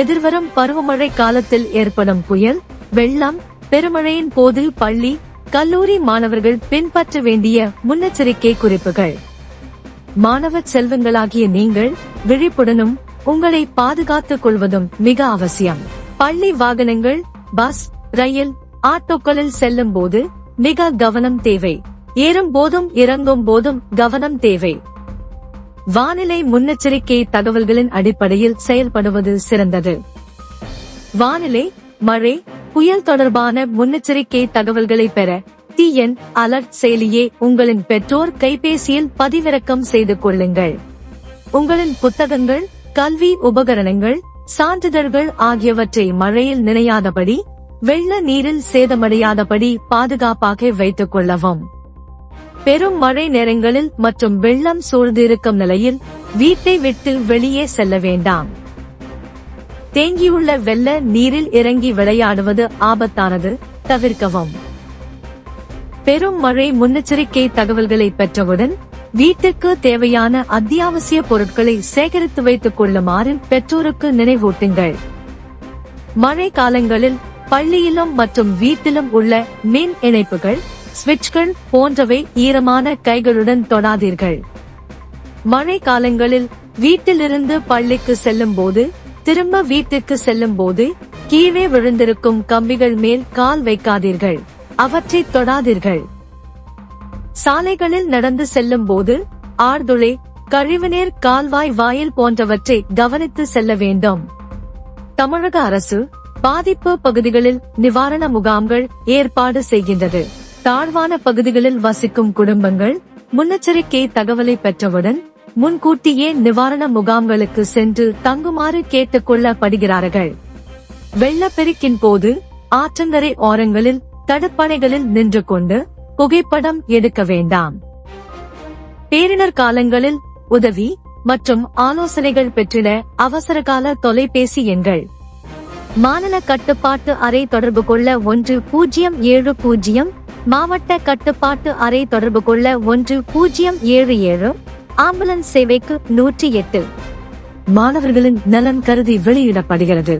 எதிர்வரும் பருவமழை காலத்தில் ஏற்படும் புயல் வெள்ளம் பெருமழையின் போது பள்ளி கல்லூரி மாணவர்கள் பின்பற்ற வேண்டிய முன்னெச்சரிக்கை குறிப்புகள். மாணவ செல்வங்களாகிய நீங்கள் விழிப்புடனும் உங்களை பாதுகாத்துக் கொள்வதும் மிக அவசியம். பள்ளி வாகனங்கள் பஸ் ரயில் ஆட்டோக்களில் செல்லும் போது மிக கவனம் தேவை. ஏறும் போதும் இறங்கும் போதும் கவனம் தேவை. வானிலை முன்னெச்சரிக்கை தகவல்களின் அடிப்படையில் செயல்படுவது சிறந்தது. வானிலை மழை புயல் தொடர்பான முன்னெச்சரிக்கை தகவல்களை பெற டிஎன் அலர்ட் செயலியை உங்களின் பெற்றோர் கைபேசியில் பதிவிறக்கம் செய்து கொள்ளுங்கள். உங்களின் புத்தகங்கள் கல்வி உபகரணங்கள் சான்றிதழ்கள் ஆகியவற்றை மழையில் நினையாதபடி வெள்ள நீரில் சேதமடையாதபடி பாதுகாப்பாக வைத்துக் கொள்ளவும். பெரும் மழை நேரங்களில் மற்றும் வெள்ளம் சூழ்ந்திருக்கும் நிலையில் வீட்டை விட்டு வெளியே செல்ல வேண்டாம். தேங்கியுள்ள வெள்ள நீரில் இறங்கி விளையாடுவது ஆபத்தானது தவிர்க்கவும். பெரும் மழை முன்னெச்சரிக்கை தகவல்களை பெற்றவுடன் வீட்டுக்கு தேவையான அத்தியாவசிய பொருட்களை சேகரித்து வைத்துக் கொள்ளுமாறு பெற்றோருக்கு நினைவூட்டுங்கள். மழை காலங்களில் பள்ளியிலும் மற்றும் வீட்டிலும் உள்ள மின் இணைப்புகள் சுவிட்ச்கள் போன்றவை ஈரமான கைகளுடன் தொடாதீர்கள். மழை காலங்களில் வீட்டிலிருந்து பள்ளிக்கு செல்லும் போது திரும்ப வீட்டுக்கு செல்லும் போது கீழே விழுந்திருக்கும் கம்பிகள் மேல் கால் வைக்காதீர்கள். அவற்றை தொடாதீர்கள். சாலைகளில் நடந்து செல்லும் போது ஆழ்துளை கழிவுநீர் கால்வாய் வாயில் போன்றவற்றை கவனித்து செல்ல வேண்டும். தமிழக அரசு பாதிப்பு பகுதிகளில் நிவாரண முகாம்கள் ஏற்பாடு செய்கின்றது. தாழ்வான பகுதிகளில் வசிக்கும் குடும்பங்கள் முன்னெச்சரிக்கை தகவலை பெற்றவுடன் முன்கூட்டியே நிவாரண முகாம்களுக்கு சென்று தங்குமாறு கேட்டுக் கொள்ளப்படுகிறார்கள் வெள்ளப்பெருக்கின் போது ஆற்றங்கரை ஓரங்களில் தடுப்பணைகளில் நின்று கொண்டு புகைப்படம் எடுக்க வேண்டாம். பேரிடர் காலங்களில் உதவி மற்றும் ஆலோசனைகள் பெற்றிட அவசரகால தொலைபேசி எண்கள். மாநில கட்டுப்பாட்டு அறை தொடர்பு கொள்ள ஒன்று பூஜ்ஜியம் ஏழு பூஜ்ஜியம் மாவட்ட கட்டுப்பாட்டு அறை தொடர்பு கொள்ள ஒன்று பூஜ்ஜியம் ஏழு ஏழு ஆம்புலன்ஸ் சேவைக்கு நூற்றி எட்டு. மாணவர்களின் நலன் கருதி வெளியிடப்படுகிறது.